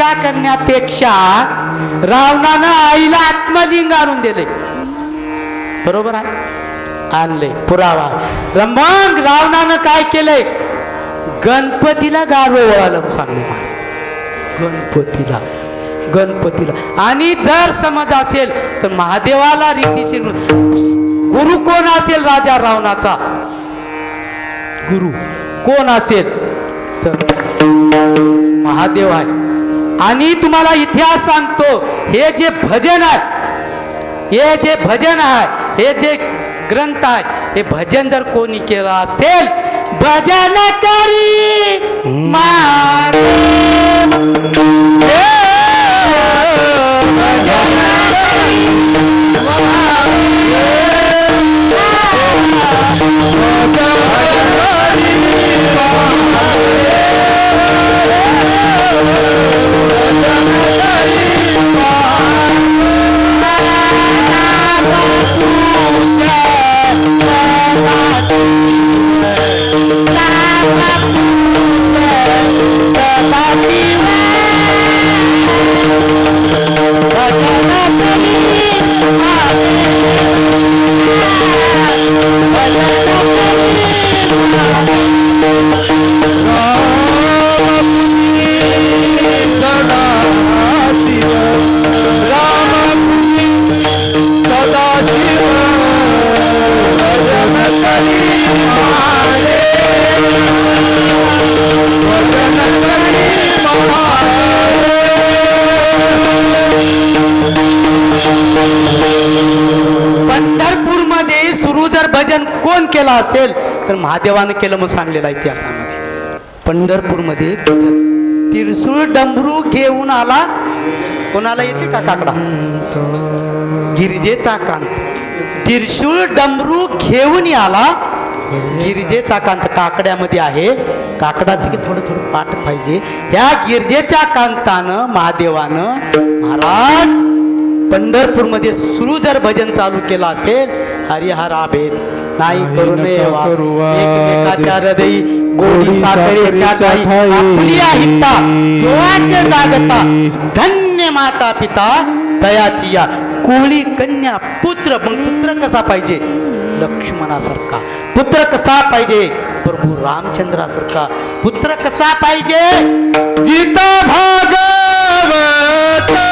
टीका करण्यापेक्षा रावणानं आईला आत्मलिंग आणून दिले बरोबर आहे? आणले पुरावा. र मग रावणानं काय केलंय? गणपतीला गाडवं वळालं सांगले गणपतीला. गणपतीला. आणि जर समज असेल तर महादेवाला रीतीशीर गुरु कोण असेल राजा रावणाचा? गुरु. कोण असेल? तर महादेव आहे. आणि तुम्हाला इतिहास सांगतो हे जे भजन आहे हे जे भजन आहे हे जे ग्रंथ आहे हे भजन जर कोणी केलं असेल भजन करी मार. जर भजन कोण केलं असेल तर महादेवानं केलं म्हणून सांगलेलं इतिहासामध्ये. पंढरपूरमध्ये भजन. तिरसूळ डमरू घेऊन आला. कोणाला येते का काकडा? गिरिजेचा कांत. तिरशूळ डमरू घेऊन आला. गिरिजेचा कांत काकड्यामध्ये आहे. काकडा तिथे थोडं थोडं पाठ पाहिजे. ह्या गिरजेच्या कांतानं महादेवानं महाराज पंढरपूरमध्ये सुरू जर भजन चालू केलं असेल हरिहरा भेद नाही करू नये नका एकमेकाच्या. हृदयी गोडी साखरेच्या हिता जागता। धन्य माता पिता। दयाची या कोळी कन्या पुत्र मग पुत्र कसा पाहिजे? लक्ष्मणासारखा। पुत्र कसा पाहिजे? प्रभू रामचंद्रासारखा। पुत्र कसा पाहिजे? Gita Bhagwat.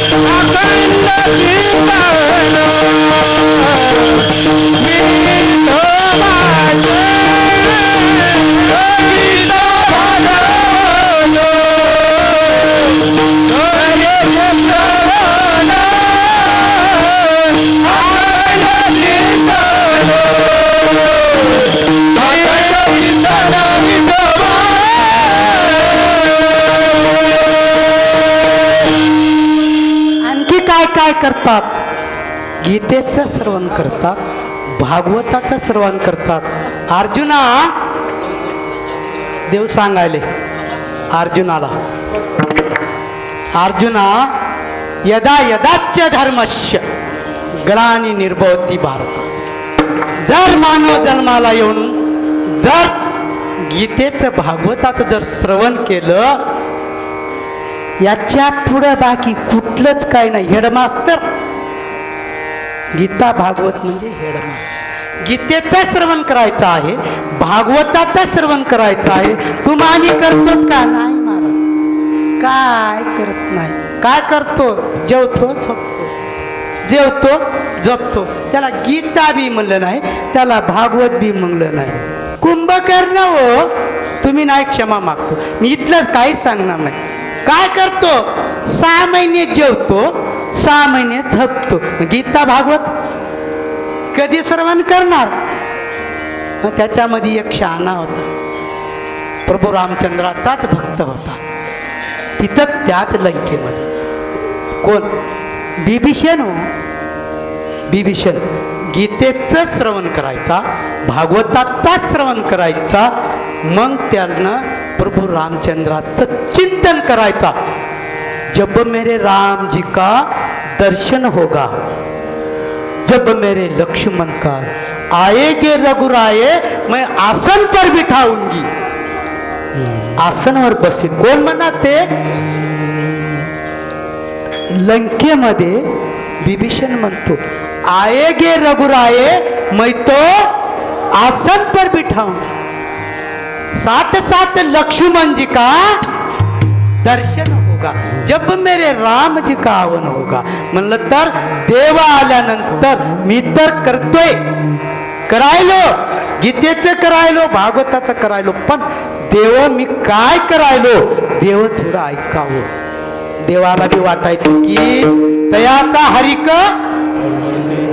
I think that you करतात. गीतेचं श्रवण करतात भागवताचं श्रवण करतात. अर्जुना देव सांगायले अर्जुनाला. अर्जुना यदा यदाच्य धर्मस्य ग्लानी निर्भवती भारत. जर मानव जन्माला येऊन जर गीतेचं भागवताचं जर श्रवण केलं याच्या पुढं बाकी कुठलंच काय नाही. हेडमास्तर गीता भागवत म्हणजे हेडमास्टर गीतेचं श्रवण करायचं आहे भागवताचं श्रवण करायचं आहे. तुम्हा आम्ही करतो का? नाही महाराज काय करत नाही. काय करतो? जेवतो झोपतो. जेवतो झोपतो. त्याला गीता बी म्हणलं नाही त्याला भागवत बी म्हणलं नाही. कुंभकर्ण हो तुम्ही नाही क्षमा मागतो. मी इथलं काहीच सांगणार नाही. काय करतो? सहा महिने जेवतो सहा महिने झपतो. गीता भागवत कधी श्रवण करणार? मग त्याच्यामध्ये एक शहाणा होता. प्रभू रामचंद्राचाच भक्त होता. तिथंच त्याच लंकेमध्ये. कोण? बिभीषण हो. बिभीषण गीतेचं श्रवण करायचा भागवताचा श्रवण करायचा मग त्यानं प्रभू रामचंद्राचं चिंतन करायचा. जब मेरे राम जी का दर्शन होगा जब मेरे लक्ष्मण का आएगे रघुराये मैं आसन पर बिठाऊंगी. आसनवर बसली कोण म्हणा ते लंकेमध्ये विभीषण म्हणतो आएगे रघुराये मैं तो आसन पर बिठाऊंगी. साथ साथ लक्ष्मण जी का दर्शन होगा। जब मेरे राम जी का आवन होगा। म्हणलं तर देवा आल्यानंतर मी तर करतोय. करायलो गीतेचं करायलो भागवताचं करायलो पण देव मी काय करायलो? देव थोडं ऐकावं. देवाला बी वाटायचं की तयाचा हरिक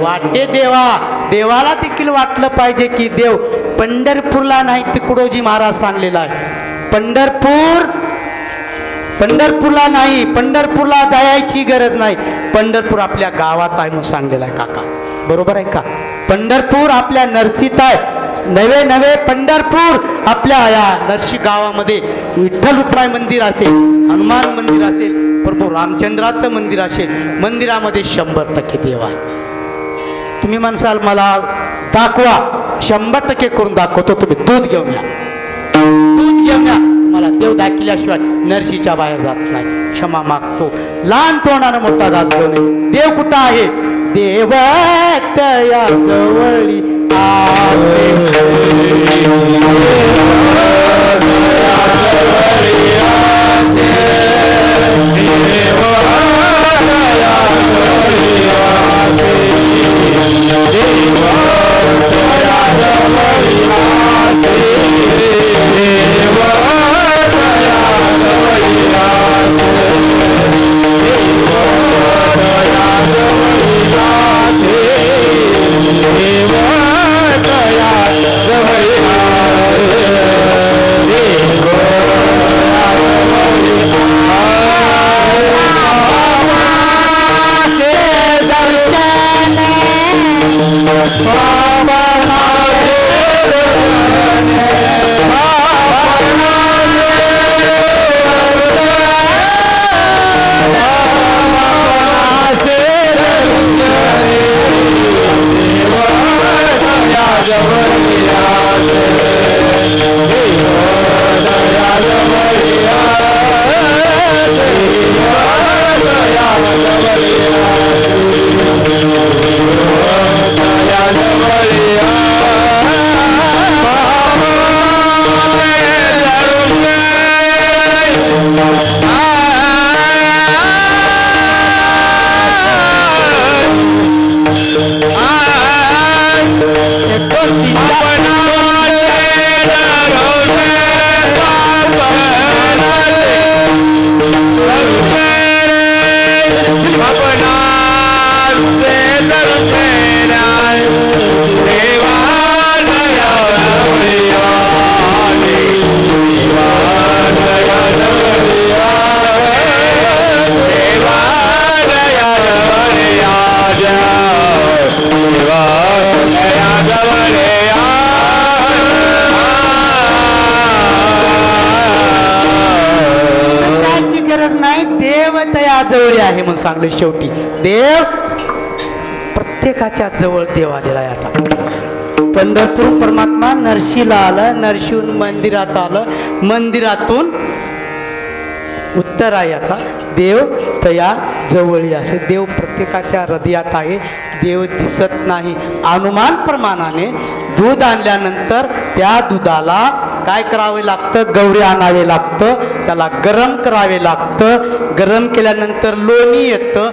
वाटे देवा. देवाला देखील वाटलं पाहिजे की देव पंढरपूरला नाही तिकडोजी महाराज सांगलेला आहे. पंढरपूर पंढरपूरला नाही पंढरपूरला जायची गरज नाही. पंढरपूर आपल्या गावात आहे म्हणून सांगलेला आहे काका. बरोबर आहे का? पंढरपूर आपल्या नरसीत आहे. नवे नवे पंढरपूर आपल्या या नरशी गावामध्ये विठ्ठल उपराय मंदिर असेल हनुमान मंदिर असेल प्रभू रामचंद्राचं मंदिर असेल मंदिरामध्ये शंभर टक्के देव आहे. तुम्ही म्हणसाल मला दाखवा. शंभर टक्के करून दाखवतो तुम्ही दूध घेऊन या. दूध घेऊन या. मला देव दाखिल्याशिवाय नरशीच्या बाहेर जात नाही. क्षमा मागतो. लहान तोंडानं मोठा दास घेऊन देव कुठं आहे? देव त्या जवळी आहे. जवळ आहे म्हणून सांगले शेवटी. देव प्रत्येकाच्या जवळ देव आलेला आहे आता. पंढरपूर परमात्मा नरशीला आलं नरशीहून मंदिरात आलं. मंदिरातून उत्तरायाचा देव तया जवळी असे. देव प्रत्येकाच्या हृदयात आहे. देव दिसत नाही. अनुमान प्रमाणाने दूध आणल्यानंतर त्या दुधाला काय करावे लागतं? गौरी आणावे लागतं. त्याला गरम करावे लागतं. गरम केल्यानंतर लोणी येतं.